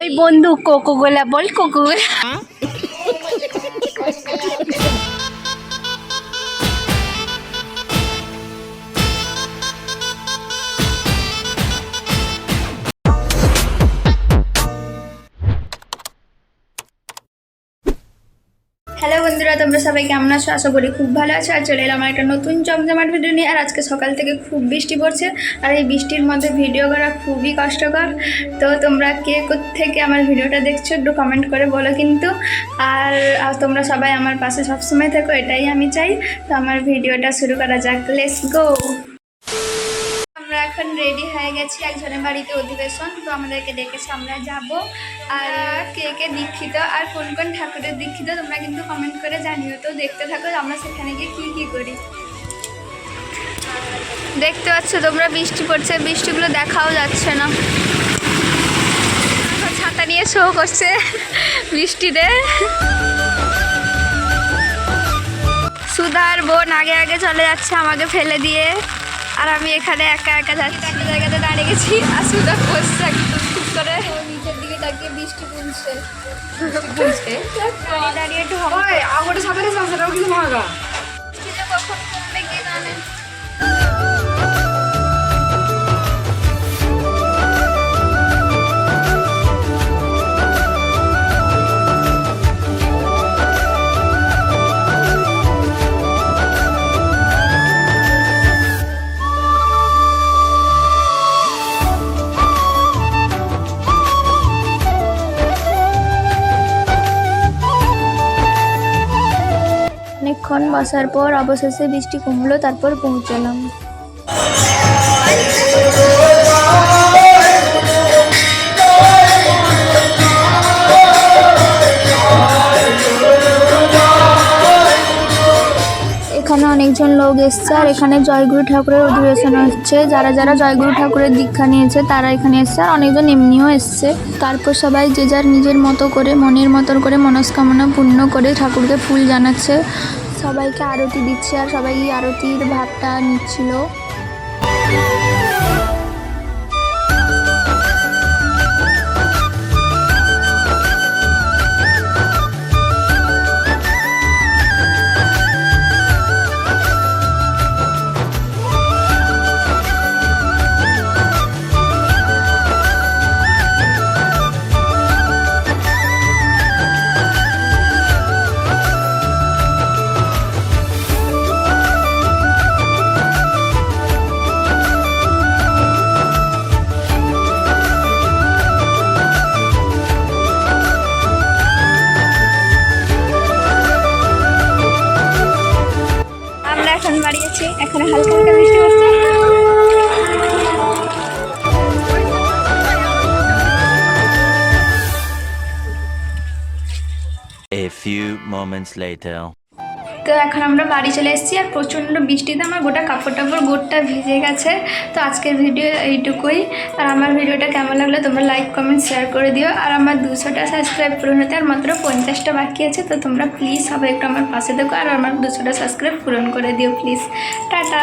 বন্ধু কোকো গোলা বল কোকো গোলা হ্যালো বন্ধুরা, তোমরা সবাই কেমন আছো? আশা করি খুব ভালো আছো। আর চলে এলাম একটা নতুন জমজমাট ভিডিও নিয়ে। আর আজকে সকাল থেকে খুব বৃষ্টি পড়ছে। আর এই বৃষ্টির মধ্যে ভিডিও করা খুবই কষ্টকর। তো তোমরা কে থেকে আমার ভিডিওটা দেখছ একটু কমেন্ট করে বলো কিন্তু। আর তোমরা সবাই আমার পাশে সবসময় থেকো, এটাই আমি চাই। তো আমার ভিডিওটা শুরু করা যাক। লেটস গো এখন রেডি হয়ে গেছি একজনের বাড়িতে অধিবেশন, তো আমাদেরকে ডেকেছে আমরা যাব। আর কে কে দীক্ষিত আর কোন কোন ঠাকুরের দীক্ষিত, তোমরা কিন্তু কমেন্ট করে জানিও। তো দেখতে থাকো আমরা সেখানে গিয়ে কী কী করি। দেখতে পাচ্ছ তোমরা বৃষ্টি পড়ছে, বৃষ্টিগুলো দেখাও যাচ্ছে না। ছাতা নিয়ে শো করছে বৃষ্টিতে। সুধার বোন আগে আগে চলে যাচ্ছে আমাকে ফেলে দিয়ে। আর আমি এখানে একা একা যাচ্ছি একটা জায়গাতে দাঁড়িয়ে গেছি। আর সুদা বসছে একদম ঠিক করে। নিচের দিকে তাকিয়ে বৃষ্টি পড়ছে পড়ছে দাঁড়িয়ে একটু হয় আগোটা সামনে সেটাও কিন্তু ভাগা অনেকক্ষণ বসার পর অবশেষে বৃষ্টি কমলো, তারপর পৌঁছলাম। এখানে অনেকজন লোক এসছে আর এখানে জয়গুরু ঠাকুরের অধিবেশন হচ্ছে। যারা যারা জয়গুরু ঠাকুরের দীক্ষা নিয়েছে, তারা এখানে এসছে আর অনেকজন এমনিও এসছে। তারপর সবাই যে যার নিজের মতো করে, মনের মতন করে, মনস্কামনা পূর্ণ করে ঠাকুরকে ফুল জানাচ্ছে। সবাইকে আরতি দিচ্ছে আর সবাই আরতির ভাবটা নিচ্ছিল। আমরা এখন এখন হালকা হালকা বৃষ্টি হচ্ছে A few moments later. তো এখন আমরা বাড়ি চলে এসেছি আর প্রচণ্ড বৃষ্টিতে আমার গোটা কাপড় টাপড় গোটটা ভিজে গেছে। তো আজকের ভিডিও এইটুকুই। আর আমার ভিডিওটা কেমন লাগল তোমরা লাইক কমেন্ট শেয়ার করে দিও। আর আমার দুশোটা সাবস্ক্রাইব পূরণ হতে আর মাত্র পঞ্চাশটা বাকি আছে, তো তোমরা প্লিজ সবাই একটু আমার পাশে দেখো আর আমার দুশোটা সাবস্ক্রাইব পূরণ করে দিও প্লিজ টাটা.